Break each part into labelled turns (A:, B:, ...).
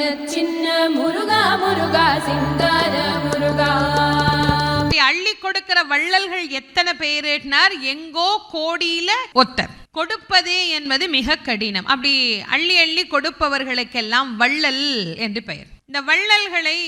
A: சின்ன சின்ன முருகா முருகா சிங்கார முருகா.
B: அள்ளி கொடுக்கிற வள்ளல்கள் எத்தனை பேருனார் எங்கோ கோடியில ஒத்தர். கொடுப்பது என்பது மிக கடினம். அப்படி அள்ளி அள்ளி கொடுப்பவர்களுக்கெல்லாம் வள்ளல் என்று பெயர். இந்த வள்ளல்களை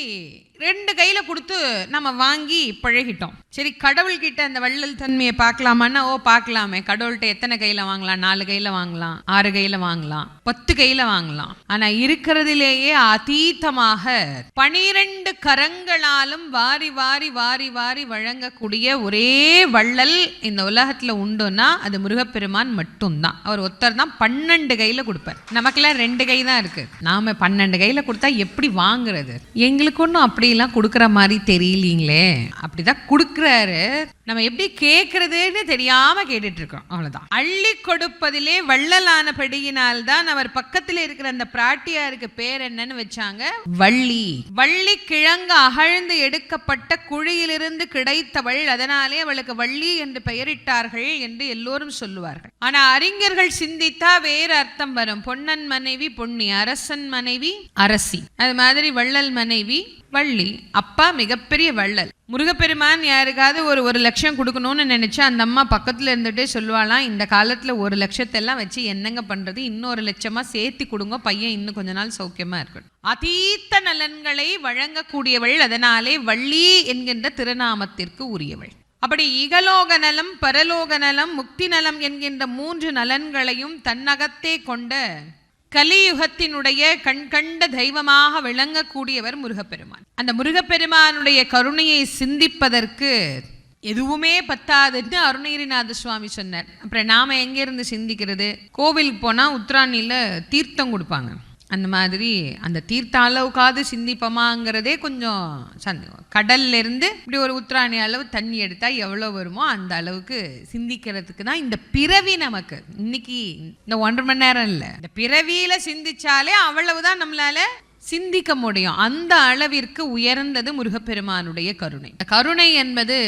B: ரெண்டு கையில கொடுத்து நம்ம வாங்கி பழகிட்டோம். சரி கடவுள்கிட்ட அந்த வள்ளல் தன்மையை பார்க்கலாமான்னா ஓ பார்க்கலாமே. கடவுள்கிட்ட எத்தனை கையில வாங்கலாம்? நாலு கையில வாங்கலாம். ஆறு கையில வாங்கலாம். பத்து கையில வாங்கலாம். ஆனா இருக்கிறதுலேயே அதீதமாக பனிரெண்டு கரங்களாலும் வாரி வாரி வாரி வாரி வழங்கக்கூடிய ஒரே வள்ளல் இந்த உலகத்துல உண்டுன்னா அது முருகப்பெருமான் மட்டும்தான். அவர் ஒருத்தர் தான் பன்னெண்டு கையில கொடுப்பார். நமக்கெல்லாம் ரெண்டு கை தான் இருக்கு. நாம பன்னெண்டு கையில கொடுத்தா எப்படி வாங்குறது? எங்களுக்கு ஒன்றும் அப்படிலாம் கொடுக்குற மாதிரி தெரியலீங்களே? அப்படிதான் கொடுக்குறாரு. நம்ம எப்படி கேட்கறதுன்னு தெரியாம கேட்டுட்டு இருக்கோம் அவ்வளவுதான். அள்ளி கொடுப்பதிலே வள்ளலானபடியினால்தான் அவர் பக்கத்தில் இருக்கிற அந்த பிராட்டியாருக்கு பேர் என்னன்னு வச்சாங்க? வள்ளி. வள்ளி கிழங்கு அகழ்ந்து எடுக்கப்பட்ட குழியிலிருந்து கிடைத்தவள். அதனாலே அவளுக்கு வள்ளி என்று பெயரிட்டார்கள் என்று எல்லோரும் சொல்லுவார்கள். ஆனா அறிஞர்கள் சிந்தித்தா வேறு அர்த்தம் வரும். பொன்னன் மனைவி பொன்னி. அரசன் மனைவி அரசி. அது மாதிரி வள்ளல் மனைவி வள்ளி. அப்பா மிகப்பெரிய வள்ளல். முருகப்பெருமான் யாருக்காவது ஒரு ஒரு லட்சம் கொடுக்கணும்னு நினைச்சா அந்த அம்மா பக்கத்துல இருந்துட்டே சொல்லுவாளாம் இந்த காலத்துல ஒரு லட்சத்தை எல்லாம் வச்சு என்னங்க பண்றது? இன்னொரு லட்சமா சேர்த்து கொடுங்க பையன் இன்னும் கொஞ்ச நாள் சௌக்கியமா இருக்கணும். அதீத்த நலன்களை வழங்கக்கூடியவள் அதனாலே வள்ளி என்கின்ற திருநாமத்திற்கு உரியவள். அப்படி இகலோக நலம் பரலோக நலம் முக்தி நலம் என்கின்ற மூன்று நலன்களையும் தன்னகத்தே கொண்ட கலியுகத்தினுடைய கண்கண்ட தெய்வமாக விளங்கக்கூடியவர் முருகப்பெருமான். அந்த முருகப்பெருமானுடைய கருணையை சிந்திப்பதற்கு எதுவுமே பத்தாதுன்னு அருணகிரிநாத சுவாமி சொன்னார். அப்புறம் நாம எங்கேருந்து சிந்திக்கிறது? கோவிலுக்கு போனா உத்ராணியில தீர்த்தம் கொடுப்பாங்க. அந்த மாதிரி அந்த தீர்த்த அளவுக்காவது சிந்திப்போமாங்கிறதே கொஞ்சம் சந்தேகம். கடல்ல இருந்து இப்படி ஒரு உத்ராணி அளவு தண்ணி எடுத்தா எவ்வளோ வருமோ அந்த அளவுக்கு சிந்திக்கிறதுக்கு தான் இந்த பிறவி நமக்கு. இன்னைக்கு இந்த ஒன்றரை மணி நேரம் இல்லை. இந்த பிறவியில சிந்திச்சாலே அவ்வளவுதான் நம்மளால சிந்திக்க முடியும். அந்த அளவிற்கு உயர்ந்தது முருகப்பெருமானுடைய கருணை. இந்த கருணை என்பது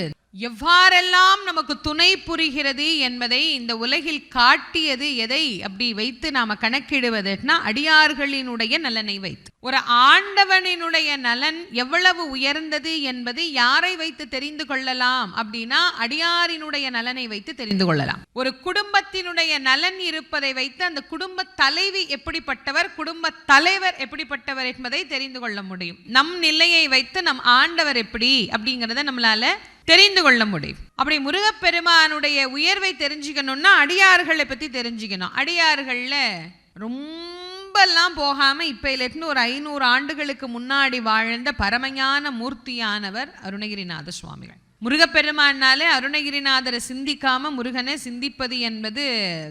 B: எவ்வாறெல்லாம் நமக்கு துணை புரிகிறது என்பதை இந்த உலகில் காட்டியது எதை அப்படி வைத்து நாம கணக்கிடுவதுன்னா அடியார்களினுடைய நலனை வைத்து. ஒரு ஆண்டவனினுடைய நலன் எவ்வளவு உயர்ந்தது என்பது யாரை வைத்து தெரிந்து கொள்ளலாம் அப்படின்னா அடியாரினுடைய நலனை வைத்து தெரிந்து கொள்ளலாம். ஒரு குடும்பத்தினுடைய நலன் இருப்பதை வைத்து அந்த குடும்ப தலைவி எப்படிப்பட்டவர் குடும்ப தலைவர் எப்படிப்பட்டவர் என்பதை தெரிந்து கொள்ள முடியும். நம் நிலையை வைத்து நம் ஆண்டவர் எப்படி அப்படிங்கிறத நம்மளால தெரிந்து கொள்ள முடியும். அப்படி முருகப்பெருமானுடைய உயர்வை தெரிஞ்சுக்கணும்னா அடியார்களை பற்றி தெரிஞ்சுக்கணும். அடியார்களில் ரொம்பலாம் போகாமல் இப்ப இருந்து ஒரு ஐநூறு ஆண்டுகளுக்கு முன்னாடி வாழ்ந்த பரமையான மூர்த்தியானவர் அருணகிரிநாத சுவாமிகள். முருகப்பெருமானாலே அருணகிரிநாதரை சிந்திக்காமல் முருகனை சிந்திப்பது என்பது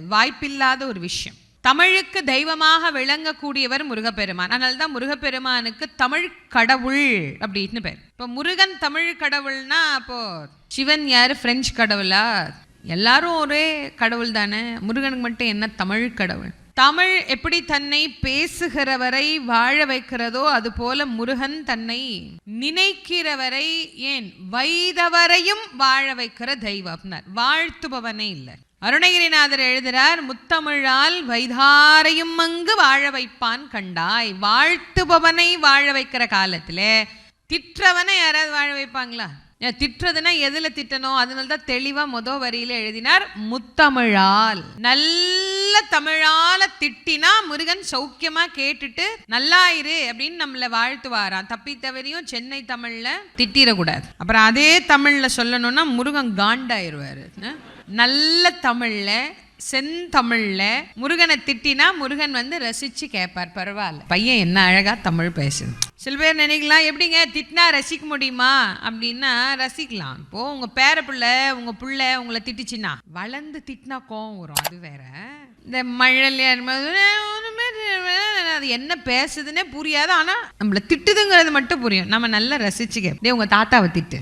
B: வாய்ப்பில்லாத ஒரு விஷயம். தமிழுக்கு தெய்வமாக விளங்கக்கூடியவர் முருகப்பெருமான். அதனால தான் முருகப்பெருமானுக்கு தமிழ் கடவுள் அப்படின்னு பேர். இப்போ முருகன் தமிழ் கடவுள்னா அப்போ சிவன் யார்? பிரெஞ்சு கடவுளா? எல்லாரும் ஒரே கடவுள் தானே. முருகனுக்கு மட்டும் என்ன தமிழ் கடவுள்? தமிழ் எப்படி தன்னை பேசுகிறவரை வாழ வைக்கிறதோ அது போல முருகன் தன்னை நினைக்கிறவரை ஏன் வைதவரையும் வாழ வைக்கிற தெய்வம் வாழ்த்துபவனே இல்லை. அருணகிரிநாதர் எழுதுறார் முத்தமிழால் வைதாரையும் அங்கு வாழ வைப்பான் கண்டாய். வாழ்த்துபவனை வாழ வைக்கிற காலத்துல திற்றவனை யாராவது வாழ வைப்பாங்களா? ஏன் திட்டுறதுன்னா எதுல திட்டணும்? அதனால தான் தெளிவா முத வரியில எழுதினார் முத்தமிழால். நல்ல தமிழால திட்டினா முருகன் சௌக்கியமா கேட்டுட்டு நல்லாயிரு அப்படின்னு நம்மள வாழ்த்துவாராம். தப்பி தவறியும் சென்னை தமிழ்ல திட்டிடக்கூடாது. அப்புறம் அதே தமிழ்ல சொல்லணும்னா முருகன் காண்டாயிருவாரு. நல்ல தமிழ்ல செந்தமிழ்ல முருகனை திட்டினா முருகன் வந்து ரசிச்சு கேட்பார் பரவாயில்ல. பையன் என்ன அழகா தமிழ் பேசுது. சில பேர் நினைக்கலாம் எப்படிங்க திட்டினா ரசிக்க முடியுமா? அப்படின்னா ரசிக்கலாம். இப்போ உங்க பேர பிள்ளை உங்க பிள்ளை உங்களை திட்டுச்சுன்னா வளர்ந்து திட்டினா கோவம் வரும் அது வேற. இந்த மழலையா அது என்ன பேசுதுன்னே புரியாது ஆனா நம்மள திட்டுதுங்கிறது மட்டும் புரியும். நம்ம நல்லா ரசிச்சு கேட்போம் டேய், உங்க தாத்தாவை திட்டு.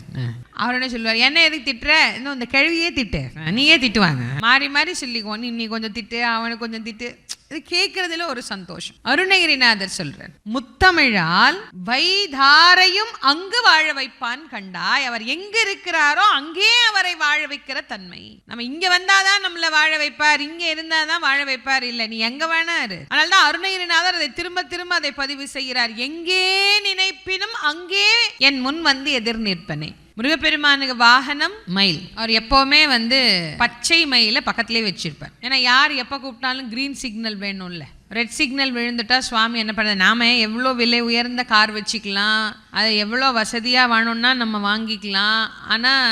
B: அவர் என்ன சொல்லுவார்? என்ன எதுக்கு திட்டுற? இன்னும் இந்த கிழவியே திட்டு. நீயே திட்டுவாங்க மாறி மாறி சொல்லிக்குவோம். நீ நீ கொஞ்சம் திட்டு அவனுக்கு கொஞ்சம் திட்டு. இது கேட்கறதுல ஒரு சந்தோஷம். அருணகிரிநாதர் சொல்றார் முத்தமிழால் வைதாரையும் அங்கு வாழ வைப்பான் கண்டாய். அவர் எங்க இருக்கிறாரோ அங்கே அவரை வாழ வைக்கிற தன்மை. நம்ம இங்க வந்தாதான் நம்மள வாழ வைப்பார் இங்க இருந்தாதான் வாழ வைப்பார். இல்ல நீ எங்க வேணாரு. அதனால்தான் அருணகிரிநாதர் அதை திரும்ப திரும்ப அதை பதிவு செய்கிறார். எங்கே நினைப்பினும் அங்கே என் முன் வந்து எதிர் நிற்பனே. முருகப்பெருமானுக்கு வாகனம் மயில். அவர் எப்பவுமே வந்து பச்சை மயில பக்கத்திலே வச்சிருப்பார். ஏன்னா யார் எப்ப கூப்பிட்டாலும் கிரீன் சிக்னல் வேணும்ல. ரெட் சிக்னல் விழுந்துட்டா சுவாமி என்ன பண்ணுறது நாம எவ்வளோ விலை உயர்ந்த கார் வச்சுக்கலாம் அது எவ்வளோ வசதியாக வேணும்னா நம்ம வாங்கிக்கலாம். ஆனால்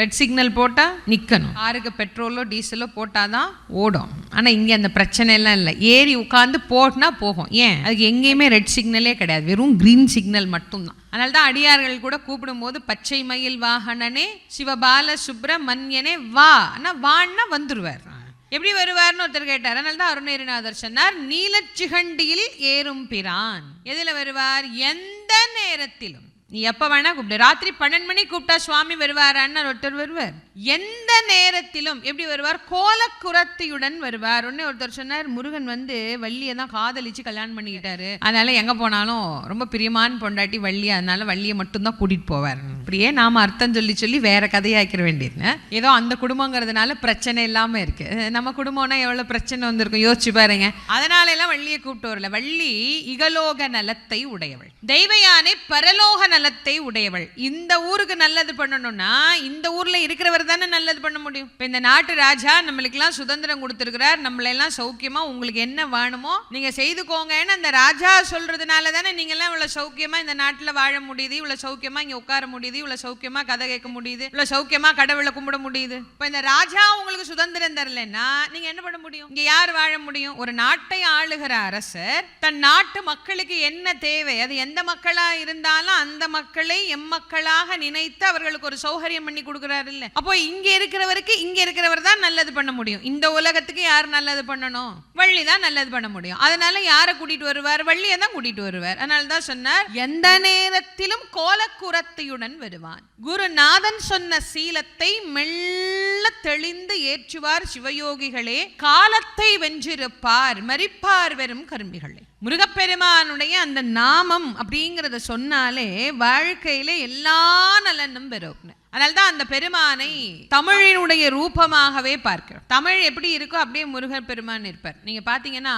B: ரெட் சிக்னல் போட்டால் நிற்கணும் காருக்கு பெட்ரோலோ டீசலோ போட்டால் தான் ஓடும். ஆனால் இங்கே அந்த பிரச்சனையெல்லாம் இல்லை. ஏறி உட்காந்து போட்டுனா போகும். ஏன்? அதுக்கு எங்கேயுமே ரெட் சிக்னலே கிடையாது. வெறும் க்ரீன் சிக்னல் மட்டும்தான். அதனால தான் அடியார்கள் கூட கூப்பிடும்போது பச்சை மயில் வாகனனே சிவபால சுப்ரமணியனே வா. ஆனால் வான்னா வந்துடுவார் எப்படி வருவார்னு ஒருத்தர் கேட்டார். அதனால தான் அருணகிரிநாதர் சொன்னார் நீலச்சிகண்டியில் ஏறும் பிரான். எதில் வருவார்? எந்த நேரத்திலும். நீ எப்போ வேணா கூப்பிடு. ராத்திரி பன்னெண்டு மணி கூப்பிட்டா சுவாமி வருவாரான்னு ஒருத்தர் வருவார். எந்த நேரத்திலும் எப்படி வருவார்? கோலக்குரத்தியுடன் வருவார். உடனே ஒருத்தர் சொன்னார் முருகன் வந்து வள்ளியை தான் காதலிச்சு கல்யாணம் பண்ணிக்கிட்டாரு. அதனால எங்க போனாலும் ரொம்ப பிரியமான பொண்டாட்டி வள்ளி அதனால வள்ளியை மட்டும்தான் கூட்டிட்டு போவார். அப்படியே நாம அர்த்தம் சொல்லி சொல்லி வேற கதையாக்கிற வேண்டியது ஏதோ அந்த குடும்பங்கிறதுனால பிரச்சனை இல்லாம இருக்கு. நம்ம குடும்பம்னா எவ்வளவு பிரச்சனை வந்திருக்கும்? யோசிச்சு பாருங்க. அதனால எல்லாம் வள்ளியை கூப்பிட்டு வரல. வள்ளி இகலோக நலத்தை உடையவள். தெய்வயானை பரலோக நலத்தை உடையவள். இந்த ஊருக்கு நல்லது பண்ணணும்னா இந்த ஊர்ல இருக்கிறவர் தானே நல்லது பண்ண முடியும். இப்போ இந்த நாட்டு ராஜா நம்மளுக்கெல்லாம் சுதந்திரம் கொடுத்துருக்கிறார். நம்மளெல்லாம் சௌக்கியமாக சௌக்கியமா உங்களுக்கு என்ன வேணுமோ நீங்க செய்துக்கோங்கன்னு அந்த ராஜா சொல்றதுனால தானே நீங்கள்லாம் இவ்வளோ இவ்வளவு சௌக்கியமா இந்த நாட்டில் வாழ முடியுது. இவ்வளவு சௌக்கியமா இங்க உட்கார முடியுது. இவ்வளவு சௌக்கியமாக கதை கேட்க முடியுது. இவ்வளவு சௌக்கியமாக கடவுளை கும்பிட முடியுது. இப்ப இந்த ராஜா உங்களுக்கு சுதந்திரம் தரலன்னா நீங்க என்ன பண்ண முடியும்? இங்க யார் வாழ முடியும்? ஒரு நாட்டை ஆளுகிற அரசர் தன் நாட்டு மக்களுக்கு என்ன தேவை? அது எந்த மக்களா இருந்தாலும் அந்த மக்களை எம்மக்களாக நினைத்து அவர்களுக்கு ஒரு சௌகரியம் பண்ணி கொடுக்கிறாரு இல்ல அப்போ இங்க இருக்கிறவருக்கு இங்க இருக்கிறவர் தான் நல்லது பண்ண முடியும். இந்த உலகத்துக்கு யார் நல்லது பண்ணணும்? வள்ளி தான் நல்லது பண்ண முடியும். அதனால யாரை கூட்டிட்டு வருவார்? வள்ளியை தான் கூட்டிட்டு வருவார். அதனால தான் சொன்னார் எந்த நேரத்திலும் கோலக்குரத்தையுடன் வருவான். குருநாதன் சொன்ன சீலத்தை மெல்ல தெளிந்து ஏற்றுவார் சிவயோகிகளே. காலத்தை வென்றிருப்பார் மறிப்பார் வெறும் கரும்பிகளே. முருகப்பெருமானுடைய அந்த நாமம் அப்படிங்கிறத சொன்னாலே வாழ்க்கையில எல்லா நலனும் பெறும். அதனால்தான் அந்த பெருமானை தமிழினுடைய ரூபமாகவே பார்க்கிறோம். தமிழ் எப்படி இருக்கோ அப்படியே முருகர் பெருமான் இருப்பார். நீங்க பாத்தீங்கன்னா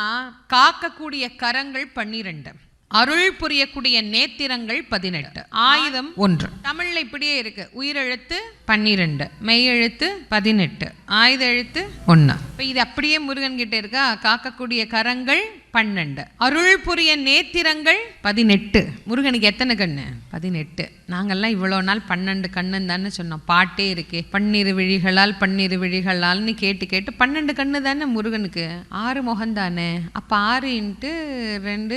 B: காக்கக்கூடிய கரங்கள் பன்னிரெண்டு. அருள் புரியக்கூடிய நேத்திரங்கள் பதினெட்டு. ஆயுதம் ஒன்று. தமிழ்ல இப்படியே இருக்கு. உயிரெழுத்து பன்னிரெண்டு. மெய்யெழுத்து பதினெட்டு. ஆயுத எழுத்து ஒண்ணு இப்ப இது அப்படியே முருகன் கிட்ட இருக்கா? காக்கக்கூடிய கரங்கள் பன்னெண்டு. அருள் புரிய நேத்திரங்கள் பதினெட்டு. முருகனுக்கு எத்தனை கண்ணு? பதினெட்டு. நாங்கெல்லாம் இவ்வளோ நாள் பன்னெண்டு கண்ணுன்னு தானே சொன்னோம். பாட்டே இருக்கே. பன்னிரு விழிகளால் பன்னிரு விழிகளால்னு கேட்டு கேட்டு பன்னெண்டு கண்ணு தானே முருகனுக்கு? ஆறு முகம் தானே அப்போ ஆறு இன்ட்டு ரெண்டு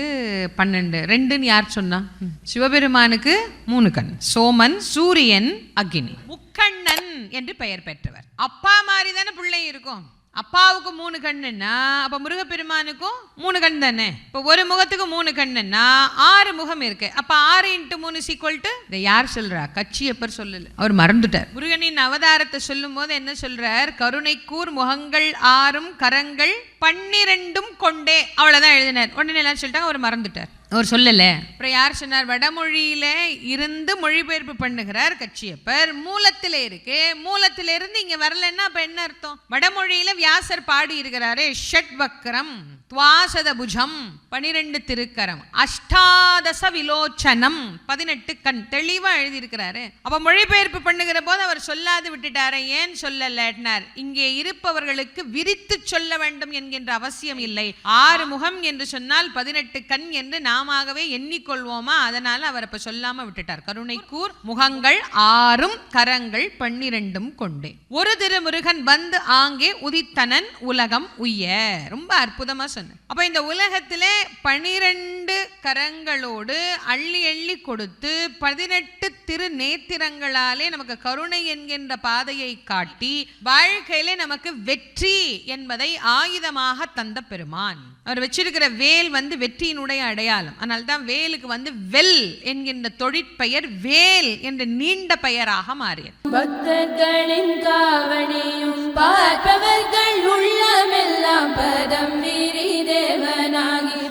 B: பன்னெண்டு. ரெண்டுன்னு யார் சொன்னா. சிவபெருமானுக்கு மூணு கண். சோமன் சூரியன் அக்னி. முக்கண்ணன் என்று பெயர் பெற்றவர். அப்பா மாதிரி தானே பிள்ளை இருக்கும். அப்பாவுக்கு மூணு கண்ணுன்னா அப்ப முருகப்பெருமானுக்கும் மூணு கண் தானே? இப்ப ஒரு முகத்துக்கு மூணு கண்ணுன்னா ஆறு முகம் இருக்கு. அப்ப ஆறு இன்ட்டு மூணு சீக்வல் டு இதை யார் சொல்றா? கட்சியப்பர் சொல்லல. அவர் மறந்துட்டார். முருகனின் அவதாரத்தை சொல்லும் போது என்ன சொல்றார்? கருணைக்கூர் முகங்கள் ஆறும் கரங்கள் பன்னிரெண்டும் கொண்டே. அவ்வளவுதான் எழுதினார். உடனே எல்லாம் சொல்லிட்டாங்க அவர் மறந்துட்டார். அவர் சொல்லல. அப்புறம் யார் சொன்னார்? வடமொழியில இருந்து மொழிபெயர்ப்பு பண்ணுகிறார் கட்சியப்பர். மூலத்தில் இருக்கு. மூலத்தில இருந்து இங்க வரலன்னா அப்ப என்ன அர்த்தம்? வடமொழியில வியாசர் பாடி இருக்கிறாரே ஷட் வக்ரம் துவாசத புஜம் பனிரெண்டு திருக்கரம் அஷ்டாதச விலோச்சனம் பதினெட்டு கண் தெளிவா எழுதியிருக்கிறாரு. அப்ப மொழிபெயர்ப்பு பண்ணுகிற போது அவர் சொல்லாது விட்டுட்டாரு ஏன் சொல்லலட்னார் இங்கே இருப்பவர்களுக்கு விரித்து சொல்ல வேண்டும் என்கின்ற அவசியம் இல்லை. ஆறு முகம் என்று சொன்னால் பதினெட்டு கண் என்று நாமாகவே எண்ணிக்கொள்வோமா? அதனால அவர் அப்ப சொல்லாம விட்டுட்டார். கருணைக்கூர் முகங்கள் ஆறும் கரங்கள் பன்னிரண்டும் கொண்டே. ஒரு திருமுருகன் வந்து ஆங்கே உதித்தனன் உலகம் உய்ய. ரொம்ப அற்புதமா சொன்ன. அப்ப இந்த உலகத்திலே பனிரெண்டு கரங்களோடு அள்ளி எள்ளி கொடுத்து பதினெட்டு திரு நேத்திரங்களாலே நமக்கு கருணை என்கின்ற பாதையை காட்டி வாழ்க்கையிலே நமக்கு வெற்றி என்பதை ஆயுதமாக தந்த பெருமான். அவர் வச்சிருக்கிற வேல் வந்து வெற்றியினுடைய அடையாளம். காலம். அதனால தான் வேலுக்கு வந்து வெல் என்கின்ற தொழிற்பெயர் வேல் என்ற நீண்ட பெயராக மாறியது.
A: பக்தர்களின் காவடியும் பார்ப்பவர்கள் உள்ளமெல்லாம் பதம் வீரி தேவனாகி